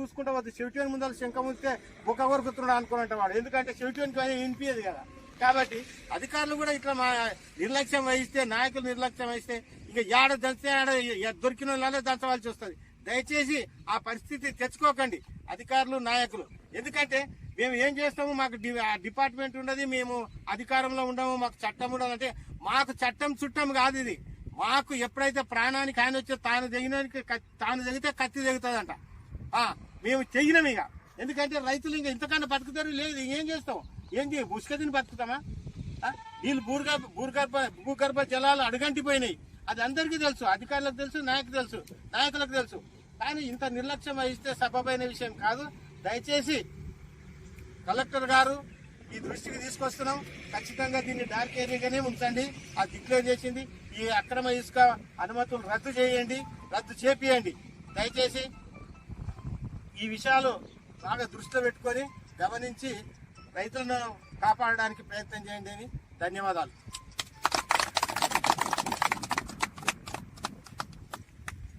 చూసుకుంటా వద్దు చెవిటిని ముందర శంఖ ముందే బుక్క కొరుకుతున్నాడు అనుకున్నట్టు వాడు. ఎందుకంటే చెవిటిని పైన వినిపించదు కదా. కాబట్టి అధికారులు కూడా ఇట్లా మా నిర్లక్ష్యం వహిస్తే నాయకులు నిర్లక్ష్యం వహిస్తే ఇంకా ఏడ దంచితే ఆడ దొరికిన వాళ్ళే దంచవలసి వస్తుంది. దయచేసి ఆ పరిస్థితి తెచ్చుకోకండి అధికారులు నాయకులు. ఎందుకంటే మేము ఏం చేస్తాము? మాకు ఆ డిపార్ట్మెంట్ ఉండదు మేము అధికారంలో ఉండము మాకు చట్టం ఉండదు అంటే మాకు చట్టం చుట్టం కాదు ఇది. మాకు ఎప్పుడైతే ప్రాణానికి ఆయన వచ్చే తాను తెగినానికి తాను తెగితే కత్తి తెగుతుందంట. మేము చెయ్యినాం ఇక. ఎందుకంటే రైతులు ఇంకా ఇంతకన్నా బతుకుతారు లేదు ఏం చేస్తాం? ఏం చేయ? ముసుక తిని బతుకుతామా వీళ్ళు భూగర్భ భూగర్భ భూగర్భ జలాలు అడుగంటిపోయినాయి. అది అందరికీ తెలుసు అధికారులకు తెలుసు నాయకు తెలుసు నాయకులకు తెలుసు. కానీ ఇంత నిర్లక్ష్యం వహిస్తే సబబైన విషయం కాదు. దయచేసి కలెక్టర్ గారు ఈ దృష్టికి తీసుకొస్తున్నాం. ఖచ్చితంగా దీన్ని డార్క్ ఏరియాగానే ఉంచండి. ఆ డిక్లేర్ చేసింది. ఈ అక్రమ ఇసుక అనుమతులు రద్దు చేయండి. రద్దు చేపియండి. దయచేసి ఈ విషయాలు బాగా దృష్టిలో పెట్టుకొని గమనించి రైతులను కాపాడడానికి ప్రయత్నం చేయండి అని ధన్యవాదాలు.